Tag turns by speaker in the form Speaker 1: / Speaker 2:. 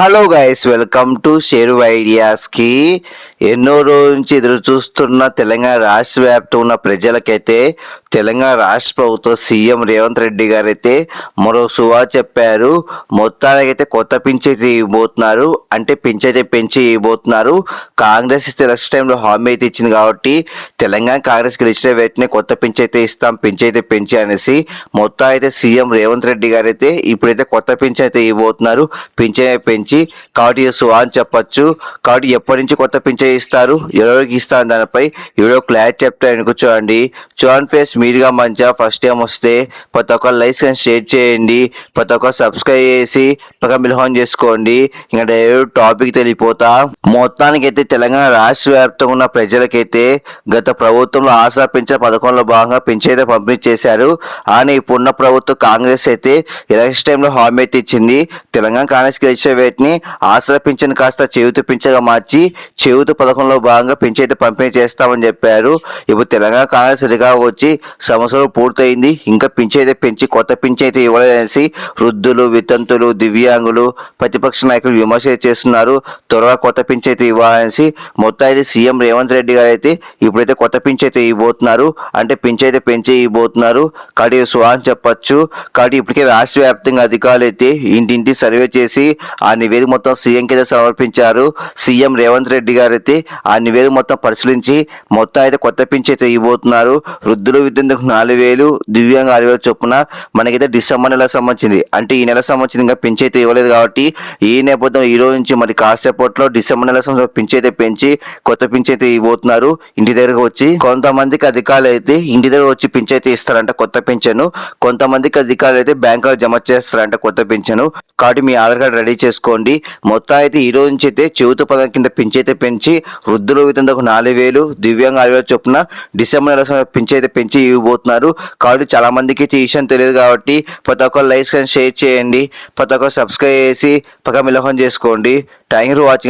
Speaker 1: Hello guys welcome to Sheru ఐడియాస్కి ఎన్నో రోజు నుంచి ఎదురు చూస్తున్న తెలంగాణ రాష్ట్ర వ్యాప్తంగా ఉన్న ప్రజలకైతే తెలంగాణ రాష్ట్ర ప్రభుత్వం సీఎం రేవంత్ రెడ్డి గారు అయితే మరో సువా చెప్పారు. మొత్తానికైతే కొత్త పింఛైతే ఇవ్వబోతున్నారు అంటే పింఛైతే పెంచి ఇవ్వబోతున్నారు. కాంగ్రెస్ ఇస్తే ఎలక్షన్ టైంలో హామీ అయితే ఇచ్చింది కాబట్టి తెలంగాణ కాంగ్రెస్ గెలిచిన వెంటనే కొత్త పింఛైతే ఇస్తాం పింఛైతే పెంచి అనేసి మొత్తం అయితే సీఎం రేవంత్ రెడ్డి గారు అయితే ఇప్పుడైతే కొత్త పింఛన్ అయితే ఇవ్వబోతున్నారు. పింఛన్ పెంచి కాబట్టి సువా అని చెప్పచ్చు. కాబట్టి ఎప్పటి నుంచి కొత్త పింఛన్ ఇస్తారు? ఎవరికి ఇస్తారు? దానిపై ఎవరో క్లారిటీ చెప్తే కూర్చోండి చూడండి. చూడండి ఫేస్ మీరుగా మంచిగా ఫస్ట్ టైం వస్తే ప్రతి ఒక్క లైక్స్ అండ్ షేర్ చేయండి. ప్రతి ఒక్క సబ్స్క్రైబ్ చేసి పక్క మిల్హాన్ చేసుకోండి. ఇంకా డైరెక్ట్ టాపిక్ తెలియపోతా. మొత్తానికైతే తెలంగాణ రాష్ట్ర వ్యాప్తంగా ఉన్న ప్రజలకైతే గత ప్రభుత్వంలో ఆసరా పెంచిన పథకంలో భాగంగా పెంచైతే పంపిణీ చేశారు అని ఇప్పుడున్న ప్రభుత్వం కాంగ్రెస్ అయితే ఎలక్షన్ టైంలో హామీ ఇచ్చింది. తెలంగాణ కాంగ్రెస్ గెలిచే వేటిని ఆసరా పింఛన్ కాస్త చేయుత పింఛగా మార్చి చేయుత పథకంలో భాగంగా పెంచైతే పంపిణీ చేస్తామని చెప్పారు. ఇప్పుడు తెలంగాణ కాంగ్రెస్ అధికారం వచ్చి సంవత్సరం పూర్తయింది. ఇంకా పింఛైతే పెంచి కొత్త పింఛైతే ఇవ్వలేదనేసి వృద్ధులు వితంతులు దివ్యాంగులు ప్రతిపక్ష నాయకులు విమర్శ చేస్తున్నారు. త్వరగా కొత్త పింఛైతే ఇవ్వాలనేసి మొత్తం అయితే సీఎం రేవంత్ రెడ్డి గారు అయితే ఇప్పుడైతే కొత్త పింఛైతే ఇవ్వబోతున్నారు. అంటే పింఛైతే పెంచి ఇవ్వబోతున్నారు. కాబట్టి సుహాన్ చెప్పచ్చు. కాబట్టి ఇప్పటికే రాష్ట్ర వ్యాప్తంగా అధికారులు అయితే ఇంటింటి సర్వే చేసి ఆ నివేదిక మొత్తం సీఎం కింద సమర్పించారు. సీఎం రేవంత్ రెడ్డి గారు అయితే ఆ నివేదిక మొత్తం పరిశీలించి మొత్తం అయితే కొత్త పింఛ అయితే ఇవ్వబోతున్నారు. వృద్ధులు విద్యుత్కు నాలుగు వేలు దివ్యాంగ ఆరు వేలు చొప్పున మనకైతే డిసెంబర్ నెల సంబంధించింది. అంటే ఈ నెల సంబంధించింది ఇంకా పింఛన్ అయితే ఇవ్వలేదు కాబట్టి ఈ నేపథ్యం ఈ రోజు నుంచి మరి కాసేపట్లో డిసెంబర్ నెల సంవత్సరం పింఛన్ అయితే పెంచి కొత్త పింఛన్ అయితే ఇవ్వబోతున్నారు. ఇంటి దగ్గరకు వచ్చి కొంతమందికి అధికారులు అయితే ఇంటి దగ్గర వచ్చి పింఛన్ అయితే ఇస్తారంట కొత్త పెంచను కొంతమందికి అధికారులు అయితే బ్యాంకులో జమ చేస్తారంట కొత్త పెంచను కాబట్టి మీ ఆధార్ కార్డు రెడీ చేసుకోండి. మొత్తం అయితే ఈ రోజు నుంచి అయితే చెవిత పదం కింద పెంచైతే అయితే పెంచి వృద్ధులు వితందుకు నాలుగు వేలు దివ్యాంగ ఆరు వేలు చొప్పున డిసెంబర్ నెల సంవత్సరం పింఛన్ అయితే పెంచి ఇవ్వబోతున్నారు కాబట్టి చాలా మందికి అయితే ఈ విషయం తెలియదు కాబట్టి ప్రతి ఒక్క లైక్స్ అండ్ షేర్ చేయండి. ప్రతి ఒక్క సబ్స్క్రైబ్ చేసి పక్క మిలహం చేసుకోండి. Thank you for watching